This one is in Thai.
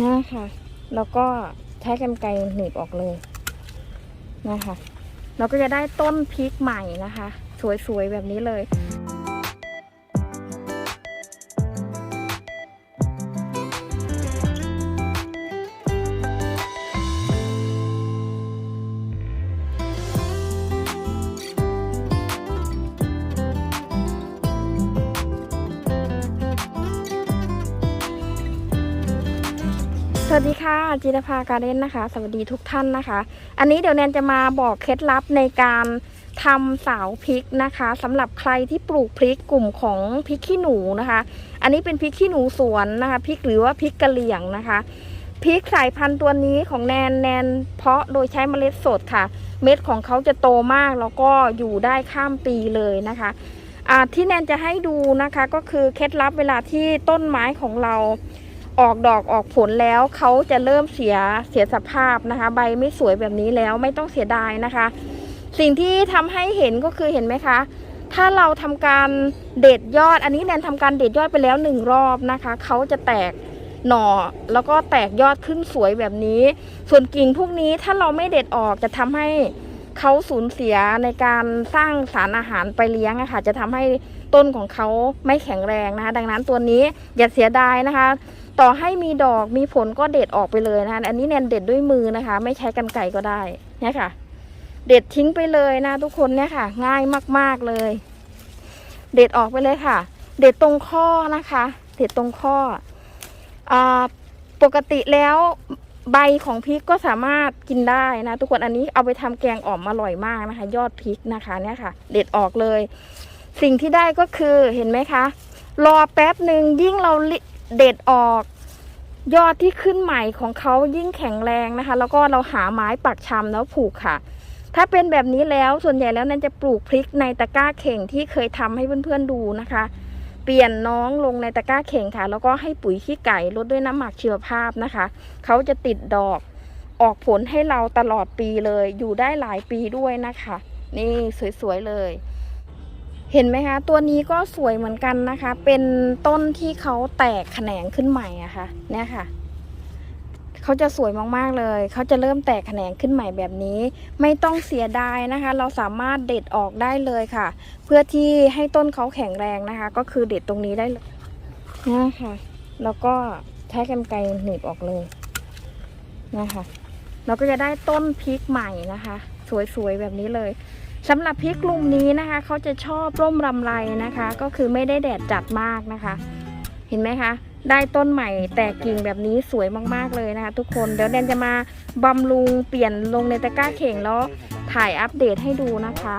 นี่ค่ะ แล้วก็ใช้กันไกลหนีบออกเลยนะคะเราก็จะได้ต้นพริกใหม่นะคะ สวยๆแบบนี้เลย สวัสดีค่ะจิตภาการเดนนะคะ สวัสดีทุกท่านนะคะ อันนี้เดี๋ยวแนนจะมาบอกเคล็ดลับในการทำสาวพริกนะคะสำหรับใครที่ปลูกพริกกลุ่มของพริกขี้หนูนะคะ อันนี้เป็นพริกขี้หนูสวนนะคะพริกหรือว่าพริกกะเหรี่ยงนะคะพริกสายพันธุ์ตัวนี้ของแนนแนนเพาะโดยใช้เมล็ดสดค่ะ เม็ดของเขาจะโตมากแล้วก็อยู่ได้ข้ามปีเลยนะคะที่แนนจะให้ดูนะคะก็คือเคล็ดลับเวลาที่ต้นไม้ของเรา ออกดอกออกผลแล้วเขาจะเริ่มเสียเสียสภาพนะคะ ใบไม่สวยแบบนี้แล้วไม่ต้องเสียดายนะคะ สิ่งที่ทำให้เห็นก็คือเห็นไหมคะ ถ้าเราทำการเด็ดยอด อันนี้แนนทำการเด็ดยอดไปแล้วหนึ่งรอบนะคะเขาจะแตกหน่อแล้วก็แตกยอดขึ้นสวยแบบนี้ ส่วนกิ่งพวกนี้ถ้าเราไม่เด็ดออกจะทำให้เขาสูญเสียในการสร้างสารอาหารไปเลี้ยงอะค่ะ จะทำให้ต้นของเขาไม่แข็งแรงนะคะ ดังนั้นตัวนี้อย่าเสียดายนะคะ ต่อให้มีดอกมีผลก็เด็ดออกไปเลยนะคะอันนี้แนนเด็ดด้วยมือนะคะ ไม่ใช้กันไก่ก็ได้เนี่ยค่ะ เด็ดทิ้งไปเลยนะ ทุกคนเนี่ยค่ะ ง่ายมากๆเลย เด็ดออกไปเลยค่ะ เด็ดตรงข้อนะคะ เด็ดตรงข้ออ่าปกติแล้วใบของพริกก็สามารถกินได้นะ ทุกคนอันนี้เอาไปทำแกงอ่อมอร่อยมากนะคะ ยอดพริกนะคะเนี่ยค่ะ เด็ดออกเลย สิ่งที่ได้ก็คือเห็นไหมคะ รอแป๊บหนึ่งยิ่งเราลิ เด็ดออก ยอดที่ขึ้นใหม่ของเขายิ่งแข็งแรงนะคะ แล้วก็เราหาไม้ปักชำแล้วผูกค่ะ ถ้าเป็นแบบนี้แล้วส่วนใหญ่แล้วนั่นจะปลูกพริกในตะกร้าเข่งที่เคยทำให้เพื่อนๆดูนะคะ เปลี่ยนน้องลงในตะกร้าเข่งค่ะ แล้วก็ให้ปุ๋ยขี้ไก่ลดด้วยน้ำหมักชีวภาพนะคะเขาจะติดดอกออกผลให้เราตลอดปีเลย อยู่ได้หลายปีด้วยนะคะ นี่สวยๆเลย เห็นไหมคะ ตัวนี้ก็สวยเหมือนกันนะคะ เป็นต้นที่เขาแตกแขนงขึ้นใหม่อะคะ่ะ เนี่ยค่ะเขาจะสวยมากๆเลย เขาจะเริ่มแตกแขนงขึ้นใหม่แบบนี้ ไม่ต้องเสียดายนะคะ เราสามารถเด็ดออกได้เลยค่ะ เพื่อที่ให้ต้นเขาแข็งแรงนะคะ ก็คือเด็ดตรงนี้ได้เลยนี่ค่ะ แล้วก็ใช้กรรไกรหนีบออกเลยนะคะเราก็จะได้ต้นพริกใหม่นะคะ สวยๆแบบนี้เลย สำหรับพริกกลุ่มนี้นะคะเขาจะชอบร่มรำไรนะคะ ก็คือไม่ได้แดดจัดมากนะคะ เห็นไหมคะ ได้ต้นใหม่แตกกิ่งแบบนี้สวยมากๆเลยนะคะ ทุกคนเดี๋ยวแดนจะมาบำรุงเปลี่ยนลงในตะกร้าเข่งแล้วถ่ายอัปเดตให้ดูนะคะ